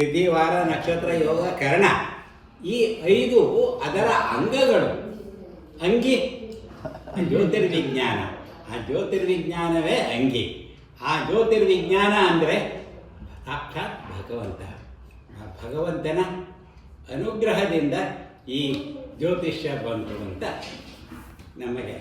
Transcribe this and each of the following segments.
ತಿಥಿ ವಾರ ನಕ್ಷತ್ರ ಯೋಗ ಕರ್ಣ. ಈ ಐದು ಅದರ ಅಂಗಗಳು. ಅಂಗಿ. ಜ್ಯೋತಿರ್ವಿಜ್ಞಾನ. ಆ ಜ್ಯೋತಿರ್ವಿಜ್ಞಾನವೇ ಅಂಗಿ. ಆ ಜ್ಯೋತಿರ್ವಿಜ್ಞಾನ ಅಂದರೆ ಸಾಕ್ಷಾತ್ ಭಗವಂತ. ಆ ಭಗವಂತನ ಅನುಗ್ರಹದಿಂದ ಈ ಜ್ಯೋತಿಷ್ಯ ಬಂತು ಅಂತ ನಮಗೆ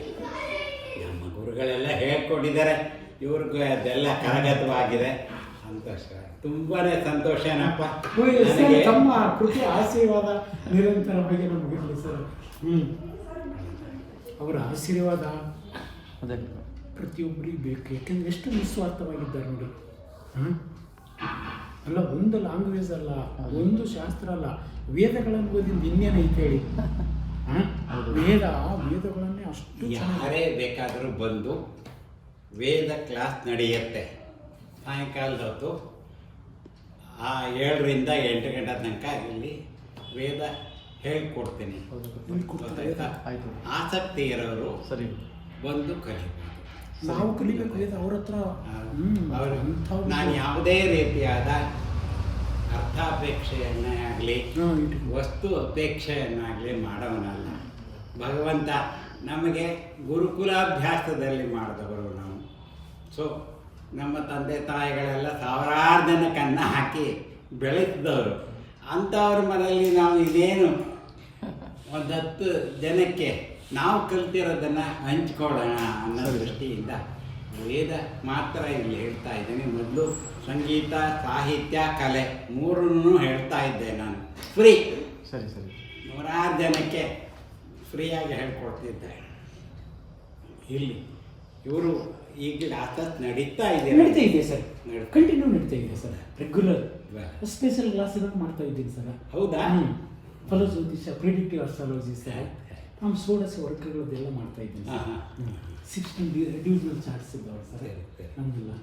ನಮ್ಮ ಗುರುಗಳೆಲ್ಲ ಹೇಳ್ಕೊಂಡಿದ್ದಾರೆ. ಇವ್ರಿಗೂ ಅದೆಲ್ಲ ಕರಗತವಾಗಿದೆ ಸಂತೋಷ. ತುಂಬಾ ಸಂತೋಷ ಏನಪ್ಪ? ನನಗೆ ತಮ್ಮ ಕೃತಿ ಆಶೀರ್ವಾದ ನಿರಂತರವಾಗಿ ನಮಗಿರಲಿ ಸರ್ ಹ್ಞೂ ಅವರ ಆಶೀರ್ವಾದ ಅದೇ. ಪ್ರತಿಯೊಬ್ಬರಿಗೆ ಬೇಕು. ಯಾಕೆಂದ್ರೆ ಎಷ್ಟು ನಿಸ್ವಾರ್ಥವಾಗಿದ್ದಾರೆ ನೋಡಿ. ಹ್ಮ್? ಅಲ್ಲ ಒಂದು ಲ್ಯಾಂಗ್ವೇಜ್ ಅಲ್ಲ ಒಂದು ಶಾಸ್ತ್ರ ಅಲ್ಲ ವೇದಗಳನ್ನು ಓದಿದ್ದು ಇನ್ನೇನು ಐತೆ ಹೇಳಿ? ಹ? ವೇದ ವೇದಗಳನ್ನೇ ಅಷ್ಟು ಯಾರೇ ಬೇಕಾದರೂ ಬಂದು ವೇದ ಕ್ಲಾಸ್ ನಡೆಯುತ್ತೆ. ಸಾಯಂಕಾಲದ ಹೊತ್ತು ಆ ಏಳರಿಂದ ಎಂಟು ಗಂಟೆ ತನಕ ಇಲ್ಲಿ ವೇದ ಹೇಳ್ಕೊಡ್ತೀನಿ. ಆಸಕ್ತಿ ಇರೋರು ಸರಿ. ಬಂದು ಕಲಿಬೋದು ನಾವು ಕಲಿಬೇಕು ವೇದ ಅವ್ರ ಹತ್ರ. ಅವರು ಅಂಥವ್ರು- ನಾನು ಯಾವುದೇ ರೀತಿಯಾದ ಅರ್ಥಾಪೇಕ್ಷೆಯನ್ನೇ ಆಗಲಿ. ವಸ್ತು ಅಪೇಕ್ಷೆಯನ್ನಾಗಲಿ ಮಾಡೋನಲ್ಲ ಭಗವಂತ ನಮಗೆ ಗುರುಕುಲಾಭ್ಯಾಸದಲ್ಲಿ ಮಾಡಿದವರು ನಾವು. ಸೊ ನಮ್ಮ ತಂದೆ ತಾಯಿಗಳೆಲ್ಲ ಸಾವಿರಾರು ಜನ ಕನ್ನ ಹಾಕಿ ಬೆಳೆಸಿದವರು. ಅಂಥವ್ರ ಮನೆಯಲ್ಲಿ ನಾವು ಇದೇನು ಒಂದು ಹತ್ತು ಜನಕ್ಕೆ ನಾವು ಕಲ್ತಿರೋದನ್ನು ಹಂಚ್ಕೊಡೋಣ ಅನ್ನೋ ದೃಷ್ಟಿಯಿಂದ ವೇದ ಮಾತ್ರ ಇಲ್ಲಿ ಹೇಳ್ತಾ ಇದ್ದೀನಿ. ಮೊದಲು ಸಂಗೀತ ಸಾಹಿತ್ಯ ಕಲೆ ಮೂರನ್ನೂ ಹೇಳ್ತಾ ಇದ್ದೆ ನಾನು. ಫ್ರೀ ಸರಿ ಸರಿ. ನೂರಾರು ಜನಕ್ಕೆ ಫ್ರೀಯಾಗಿ ಹೇಳ್ಕೊಡ್ತಿದ್ದೆ. ಇಲ್ಲಿ. ಇವರು ಈಗ ಕ್ಲಾಸಸ್ ನಡೀತಾ ನಡೀತಾ ಇದೆ ಸರ್. ಕಂಟಿನ್ಯೂ ನಡೀತಾ ಇದೆ ಸರ್. ರೆಗ್ಯುಲರ್ ಸ್ಪೆಷಲ್ ಕ್ಲಾಸ್ ಇರೋದು ಮಾಡ್ತಾ ಇದ್ದೀನಿ ಸರ್. ಹೌದಾ? ಫಲಜ್ಯೋತಿಷ ಪ್ರಿಡಿಕ್ಟಿವ್ ಅಸ್ಟ್ರಾಲಜಿ ಸರ್ ನಮ್ಮ ವರ್ಕ್ಗಳು ಎಲ್ಲ ಮಾಡ್ತಾ ಇದ್ದೀನಿ. ಸಿಕ್ಸ್ಟೀನ್ ಡಿವಿಷನಲ್ ಚಾರ್ಟ್ಸ್ ಇದ್ದಾವೆ ಸರಿ. ನಮ್ದೆಲ್ಲ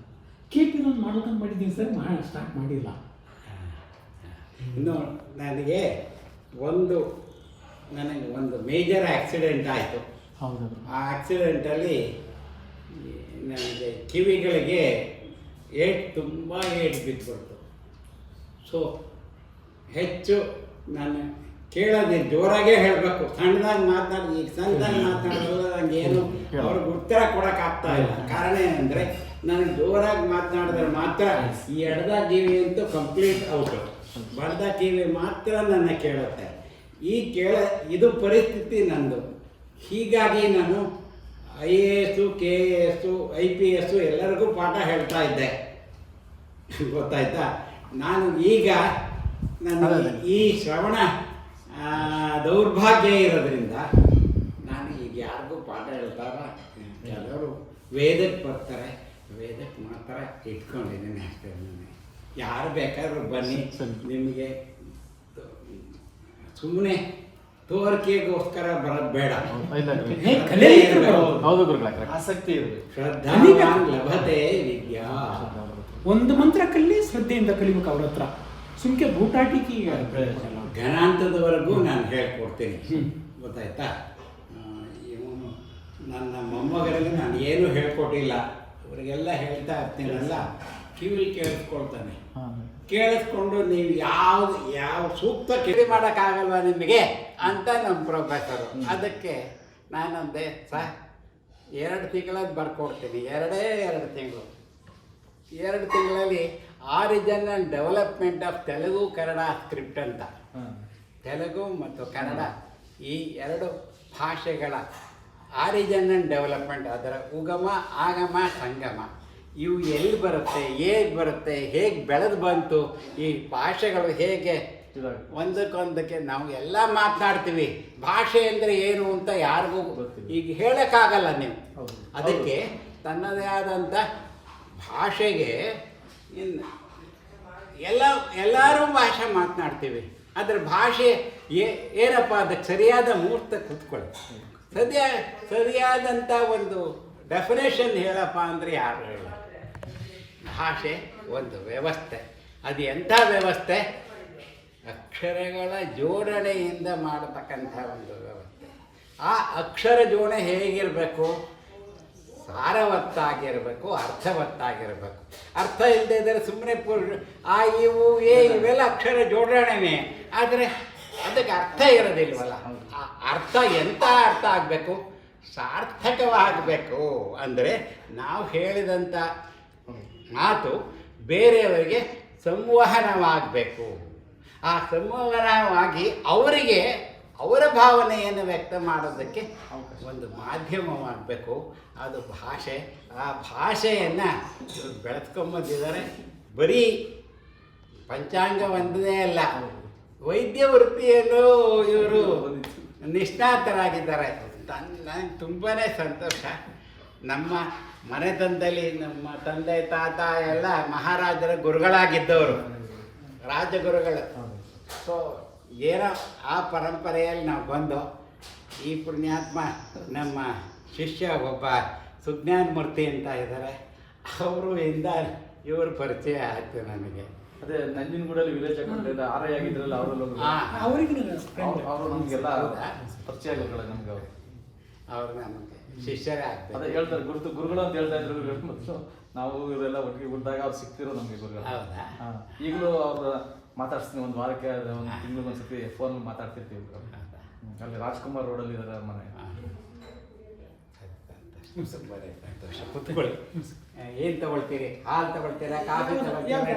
ಕೆ ಪಿ ನಾನು ಮಾಡ್ಬೇಕಂತ ಮಾಡಿದ್ದೀನಿ ಸರ್. ಮಾ ಸ್ಟಾರ್ಟ್ ಮಾಡಿಲ್ಲ. ಇನ್ನು ನನಗೆ ಒಂದು ನನಗೆ ಒಂದು ಮೇಜರ್ ಆಕ್ಸಿಡೆಂಟ್ ಆಯಿತು. ಹೌದು? ಆ ಆಕ್ಸಿಡೆಂಟಲ್ಲಿ ನನಗೆ ಕಿವಿಗಳಿಗೆ ಏಟ್ ತುಂಬ ಏಟ್ ಬಿದ್ದುಬಿಡ್ತು. ಸೊ ಹೆಚ್ಚು ನಾನು ಕೇಳೋದು ಜೋರಾಗೇ ಹೇಳಬೇಕು. ಸಣ್ಣದಾಗಿ ಮಾತಾಡಿ, ಈಗ ಸಣ್ಣದಾಗಿ ಮಾತಾಡೋದು ನನಗೆ ಏನು ಅವ್ರಿಗೆ ಉತ್ತರ ಕೊಡೋಕ್ಕಾಗ್ತಾ ಇಲ್ಲ. ಕಾರಣ ಏನಂದರೆ ನನಗೆ ಜೋರಾಗಿ ಮಾತನಾಡಿದ್ರೆ ಮಾತ್ರ ಈ ಎಡದ ಕಿವಿ ಅಂತೂ ಕಂಪ್ಲೀಟ್ ಔಟು ಬಡದ ಕಿವಿ ಮಾತ್ರ ನನ್ನ ಕೇಳುತ್ತೆ. ಈ ಕೇಳ, ಇದು ಪರಿಸ್ಥಿತಿ ನಂದು. ಹೀಗಾಗಿ ನಾನು I A S K A S I P S ಎಲ್ಲರಿಗೂ ಪಾಠ ಹೇಳ್ತಾ ಇದ್ದೆ. ಗೊತ್ತಾಯ್ತಾ? ನಾನು ಈಗ ನನ್ನ ಈ ಶ್ರವಣ ದೌರ್ಭಾಗ್ಯ ಇರೋದ್ರಿಂದ ನಾನು ಈಗ ಯಾರಿಗೂ ಪಾಠ ಹೇಳ್ತಾರ? ಕೆಲವರು ವೇದಕ್ಕೆ ಬರ್ತಾರೆ ವೇದಕ್ಕೆ ಮಾತ್ರ ಇಟ್ಕೊಂಡಿದ್ದೀನಿ ಅಷ್ಟೇ ನಾನು. ಯಾರು ಬೇಕಾದ್ರೂ ಬನ್ನಿ. ನಿಮಗೆ ಸುಮ್ಮನೆ ತೋರಿಕೆಗೋಸ್ಕರ ಬರೋದು ಬೇಡ. ಬರೋದು. ಹೌದು ಗುರುಗಳೇ ಆಸಕ್ತಿ ಇರಬೇಕು. ಶ್ರದ್ಧಾವಾನ್ ಲಭತೆ ವಿದ್ಯಾ. ಒಂದು ಮಂತ್ರ ಕಲಿ ಶ್ರದ್ಧೆಯಿಂದ ಕಲಿಬೇಕು ಅವ್ರ ಹತ್ರ. ಸುಮ್ಕೆ ಬೂಟಾಟಿಕೆ ಘನಾಂತದವರೆಗೂ ನಾನು ಹೇಳ್ಕೊಡ್ತೀನಿ. ಹ್ಮ್. ಗೊತ್ತಾಯ್ತಾ? ಇವನು ನನ್ನ ಮೊಮ್ಮಗರಿಗೆ ನಾನು ಏನು ಹೇಳ್ಕೊಟ್ಟಿಲ್ಲ. ಅವರಿಗೆಲ್ಲ ಹೇಳ್ತಾ ಇರ್ತೀನಲ್ಲ. ಕಿವಿಲಿ ಕೇಳಿಸ್ಕೊಳ್ತಾನೆ. ಕೇಳಿಸ್ಕೊಂಡು ನೀವು ಯಾವ ಯಾವ ಸೂಕ್ತ ಕೇಳಿ ಮಾಡೋಕ್ಕಾಗಲ್ವ ನಿಮಗೆ ಅಂತ ನಮ್ಮ ಪ್ರೊಫೆಸರು ಅದಕ್ಕೆ ನಾನಂದೆ ಸರ್ ಎರಡು ತಿಂಗಳದ್ದು ಬರ್ಕೊಡ್ತೀನಿ. ಎರಡೇ ಎರಡು ತಿಂಗಳು. ಎರಡು ತಿಂಗಳಲ್ಲಿ original development of Telugu Kannada script ಅಂತ. ತೆಲುಗು ಮತ್ತು ಕನ್ನಡ ಈ ಎರಡು ಭಾಷೆಗಳ ಆರಿಜಿನಲ್ ಡೆವಲಪ್ಮೆಂಟ್ ಅದರ ಉಗಮ ಆಗಮ ಸಂಗಮ. ಇವು ಎಲ್ಲಿ ಬರುತ್ತೆ ಹೇಗೆ ಬರುತ್ತೆ ಹೇಗೆ ಬೆಳೆದು ಬಂತು ಈ ಭಾಷೆಗಳು ಹೇಗೆ. ಒಂದಕ್ಕೊಂದಕ್ಕೆ ನಾವು ಎಲ್ಲ ಮಾತನಾಡ್ತೀವಿ. ಭಾಷೆ ಅಂದರೆ ಏನು ಅಂತ ಯಾರಿಗೂ. ಈಗ ಹೇಳೋಕ್ಕಾಗಲ್ಲ ನೀವು. ಅದಕ್ಕೆ ತನ್ನದೇ ಆದಂಥ ಭಾಷೆಗೆ ಇನ್ನು ಎಲ್ಲ ಎಲ್ಲರೂ ಭಾಷೆ ಮಾತನಾಡ್ತೀವಿ. ಅದರ ಭಾಷೆ ಏ ಏನಪ್ಪ ಅದಕ್ಕೆ ಸರಿಯಾದ ಮುಹೂರ್ತ ಕೂತ್ಕೊಳ್ಳಿ. ಸದ್ಯ ಸರಿಯಾದಂಥ ಒಂದು ಡೆಫಿನೇಷನ್ ಹೇಳಪ್ಪ ಅಂದರೆ ಯಾರು ಹೇಳ ಭಾಷೆ, ಒಂದು ವ್ಯವಸ್ಥೆ. ಅದು ಎಂಥ ವ್ಯವಸ್ಥೆ? ಅಕ್ಷರಗಳ ಜೋಡಣೆಯಿಂದ ಮಾಡತಕ್ಕಂಥ ಒಂದು ವ್ಯವಸ್ಥೆ. ಆ ಅಕ್ಷರ ಜೋಡಣೆ ಹೇಗಿರಬೇಕು? ಸಾರವತ್ತಾಗಿರಬೇಕು, ಅರ್ಥವತ್ತಾಗಿರಬೇಕು. ಅರ್ಥ ಇಲ್ಲದೆ ಇದ್ದರೆ ಸುಮ್ಮನೆ ಆ ಇವು ಏ ಇವೆಲ್ಲ ಅಕ್ಷರ ಜೋಡಣೆನೇ. ಆದರೆ ಅದಕ್ಕೆ ಅರ್ಥ ಇರೋದಿಲ್ವಲ್ಲ? ಆ ಅರ್ಥ ಎಂಥ ಅರ್ಥ ಆಗಬೇಕು? ಸಾರ್ಥಕವಾಗಬೇಕು. ಅಂದರೆ ನಾವು ಹೇಳಿದಂಥ ಮಾತು ಬೇರೆಯವರಿಗೆ ಸಂವಹನವಾಗಬೇಕು. ಆ ಸಂವಹನವಾಗಿ ಅವರಿಗೆ ಅವರ ಭಾವನೆಯನ್ನು ವ್ಯಕ್ತ ಮಾಡೋದಕ್ಕೆ ಒಂದು ಮಾಧ್ಯಮವಾಗಬೇಕು. ಅದು ಭಾಷೆ. ಆ ಭಾಷೆಯನ್ನು ಇವರು ಬೆಳೆಸ್ಕೊಂಬಂದಿದ್ದಾರೆ. ಬರೀ ಪಂಚಾಂಗ ಒಂದೇ ಅಲ್ಲ, ವೈದ್ಯ ವೃತ್ತಿಯಲ್ಲೂ ಇವರು ನಿಷ್ಣಾತರಾಗಿದ್ದಾರೆ. ನನಗೆ ತುಂಬಾ ಸಂತೋಷ. ನಮ್ಮ ಮನೆತನದಲ್ಲಿ ನಮ್ಮ ತಂದೆ ತಾತ ಎಲ್ಲ ಮಹಾರಾಜರ ಗುರುಗಳಾಗಿದ್ದವರು. ರಾಜಗುರುಗಳು. ಸೊ ಏನೋ ಆ ಪರಂಪರೆಯಲ್ಲಿ ನಾವು ಬಂದು ಈ ಪುಣ್ಯಾತ್ಮ ನಮ್ಮ ಶಿಷ್ಯ ಒಬ್ಬ ಸುಜ್ಞಾನಮೂರ್ತಿ ಅಂತ ಇದ್ದಾರೆ. ಅವರು ಇಂದ ಇವರು ಪರಿಚಯ ಆಯ್ತು ನನಗೆ. ಅದೇ ನಂಜನಗೂಡಲ್ಲಿ ವಿಲೇಜ್ ಅಕೌಂಟ್ ಆರ್ ಐ ಆಗಿದ್ರಲ್ಲ ಅವರಲ್ಲೂ ಹಾ. ಅವರಿಗೆ ಅವರು? ಪರಿಚಯ ಆಗಿರ್ತಾರೆ ನಮ್ಗೆ ಅವರು. ಅವ್ರು ನಮಗೆ ಶಿಷ್ಯರೇ ಅದೇ ಆಗ್ತಾರೆ ಹೇಳ್ತಾರೆ ಗುರುತು ಗುರುಗಳು ಅಂತ ಹೇಳ್ತಾ ಇದ್ರು ನಾವು ಇವರೆಲ್ಲ ಒಟ್ಟಿಗೆ ಗುಡ್ದಾಗ ಅವ್ರು ಸಿಕ್ತಿರೋ ನಮಗೆ ಗುರುಗಳು. ಹೌದಾ? ಈಗಲೂ ಅವ್ರು ಮಾತಾಡ್ಸ್ತೀನಿ ಒಂದು ವಾರಕ್ಕೆ ಒಂದು ತಿಂಗಳಿಗೆ ಒಂದ್ಸತಿ ಫೋನ್ ಮಾತಾಡ್ತಿರ್ತೀವಿ. ಅಲ್ಲಿ ರಾಜ್ಕುಮಾರ್ ರೋಡಲ್ಲಿ ಇದ್ದಾರೆ ಇದಾರೆ ಮನೆ. ಸಂತೋಷ. ಕೂತ್ಕೊಳ್ಳಿ. ಏನು ತಗೊಳ್ತೀರಿ? ಹಾಲು ತಗೊಳ್ತೀರಾ? ಕಾಫಿ ತಗೊಳ್ತೀರಾ?